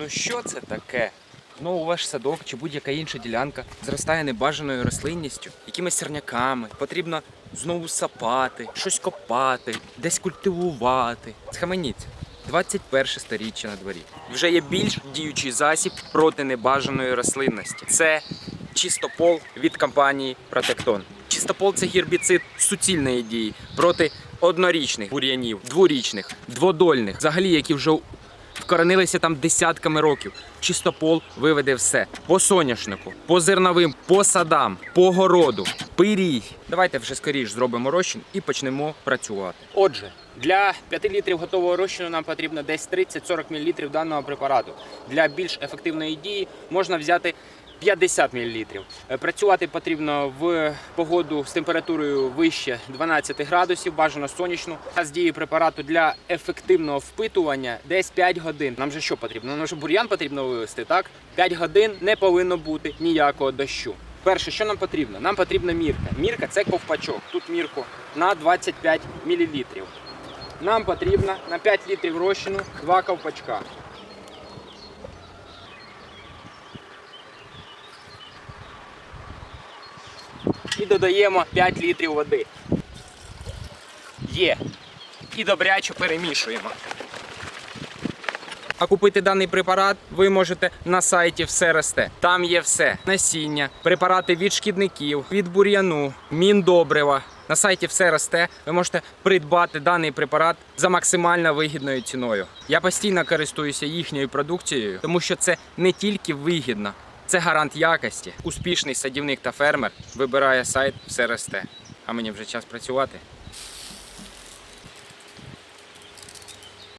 Ну що це таке? Ну, ваш садок чи будь-яка інша ділянка зростає небажаною рослинністю, якимись сорняками. Потрібно знову сапати, щось копати, десь культивувати. Схаменіться. 21 сторіччя на дворі. Вже є більш діючий засіб проти небажаної рослинності. Це чистопол від компанії Протектон. Чистопол це гербіцид суцільної дії проти однорічних бур'янів, дворічних, дводольних, взагалі, які вже вкоренилися там десятками років. Чистопол виведе все по соняшнику, по зерновим, по садам, по городу, пирій. Давайте вже скоріш зробимо розчин і почнемо працювати. Отже, для 5 літрів готового розчину нам потрібно десь 30-40 мл даного препарату. Для більш ефективної дії можна взяти 50 мл. Працювати потрібно в погоду з температурою вище 12 градусів, бажано сонячну. Час дії препарату для ефективного впитування десь 5 годин. Нам же що потрібно? Нам же бур'ян потрібно вивести, так? 5 годин не повинно бути ніякого дощу. Перше, що нам потрібно? Нам потрібна мірка. Мірка це ковпачок. Тут мірку на 25 мл. Нам потрібно на 5 літрів розчину 2 ковпачка. І додаємо 5 літрів води. Є. І добряче перемішуємо. А купити даний препарат ви можете на сайті Все росте. Там є все: насіння, препарати від шкідників, від бур'яну, міндобрива. На сайті все росте. Ви можете придбати даний препарат за максимально вигідною ціною. Я постійно користуюся їхньою продукцією, тому що це не тільки вигідно, це гарант якості. Успішний садівник та фермер вибирає сайт все росте. А мені вже час працювати.